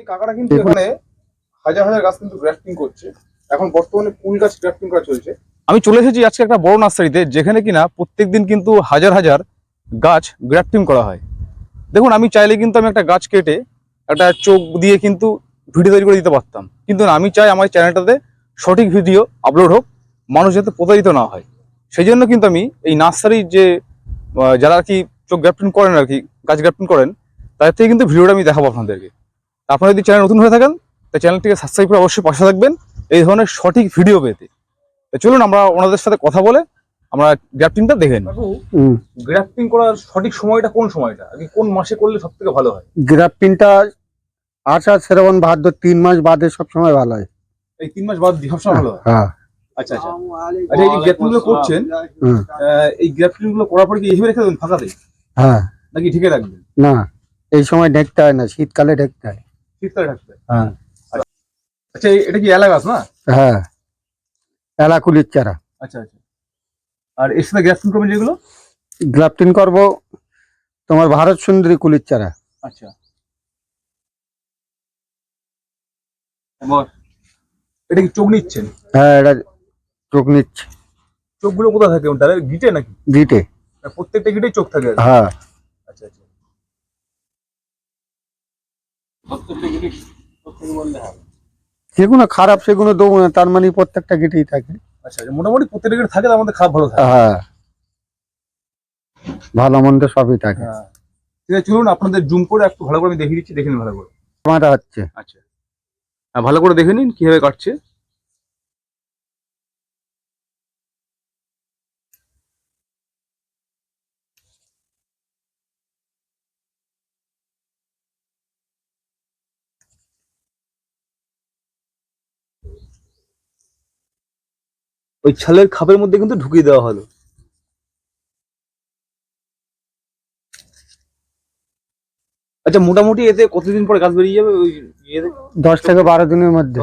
এই কাকাটা কিন্তু এখানে হাজার হাজার গাছ কিন্তু গ্রাফটিং করছে। এখন বর্তমানে ফুল গাছ গ্রাফটিং করা চলছে। আমি চলে এসেছি আজকে একটা বড় নার্সারিতে যেখানে কিনা প্রত্যেকদিন কিন্তু হাজার হাজার গাছ গ্রাফটিং করা হয়। দেখুন আমি চাইলে কিন্তু আমি একটা গাছ কেটে একটা চোখ দিয়ে কিন্তু ভিডিও তৈরি করে দিতে পারতাম। কিন্তু আমি চাই আমার চ্যানেলটাতে সঠিক ভিডিও আপলোড হোক মানুষ যাতে প্রতারিত না হয়। সেই জন্য কিন্তু আমি এই নার্সারির যে যারা আর কি চোখ গ্রাফটিং করেন আর কি গাছ গ্রাফটিং করেন তাদের থেকে কিন্তু ভিডিওটা আমি দেখাবো আপনাদেরকে। আপনারা যদি চ্যানেল নতুন হয়ে থাকেন তাই চ্যানেলটিকে সাবস্ক্রাইব করে অবশ্যই পাশে থাকবেন। এই ধরনের সঠিক ভিডিও পেতে। চলুন আমরা ওনাদের সাথে কথা বলে আমরা গ্রাফটিংটা দেখে নিই। গ্রাফটিং করার সঠিক সময়টা কোন সময়টা? আর কি কোন মাসে করলে সব থেকে ভালো হয়? গ্রাফটিংটা আষাঢ় শ্রাবণ ভাদ্র তিন মাস বাদে সবসময় ভালো হয়। এই তিন মাস বাদ দিয়ে সবসময় ভালো হয়? হ্যাঁ। আচ্ছা আচ্ছা। আচ্ছা এই গ্রাফটিংগুলো করছেন আহ, এই গ্রাফটিংগুলো করার পরে কি এইভাবে রেখে দেবেন ফাঁকাতে হ্যাঁ। নাকি ঠিকই রাখবেন? না এই সময় ঢেকতে হয় না শীতকালে ঢেকতে হয়। শীতকালে হ্যাঁ। আচ্ছা এটা কি এলা গাছ না? হ্যাঁ। এলাকুলির চারা। আচ্ছা আচ্ছা। আর এর সাথে গ্রাফটিং করবেন যেগুলো? গ্রাফটিং করব তোমার ভারত সুন্দরী কুলির চারা। আচ্ছা। এটা কি চোখ নিচ্ছেন? হ্যাঁ এটা চোখ নিচ্ছে। চোখগুলো কোথায় থাকে? তাহলে গিটে নাকি? গিটে। প্রত্যেকটা গিটেই চোখ থাকে। হ্যাঁ আচ্ছা আচ্ছা যেগুলো খারাপ সেগুলো দেবো না তার মানে প্রত্যেকটা গেটেই থাকে। আচ্ছা আচ্ছা, মোটামুটি প্রত্যেকটা গেট থাকে আমাদের খারাপ ভালো থাকে? হ্যাঁ। ভালো মন্দ সবই থাকে। হ্যাঁ। ঠিক আছে চলুন আপনাদের জুম করে একটু ভালো করে আমি দেখিয়ে দিচ্ছি দেখে নিন ভালো করে। আমারটা হচ্ছে। আচ্ছা। হ্যাঁ ভালো করে দেখে নিন কীভাবে কাটছে। ওই ছালের খাপের মধ্যে কিন্তু ঢুকিয়ে দেওয়া হলো। আচ্ছা মোটামুটি এতে কতদিন পরে গাছ বেরিয়ে যাবে? ওই দশ থেকে বারো দিনের মধ্যে।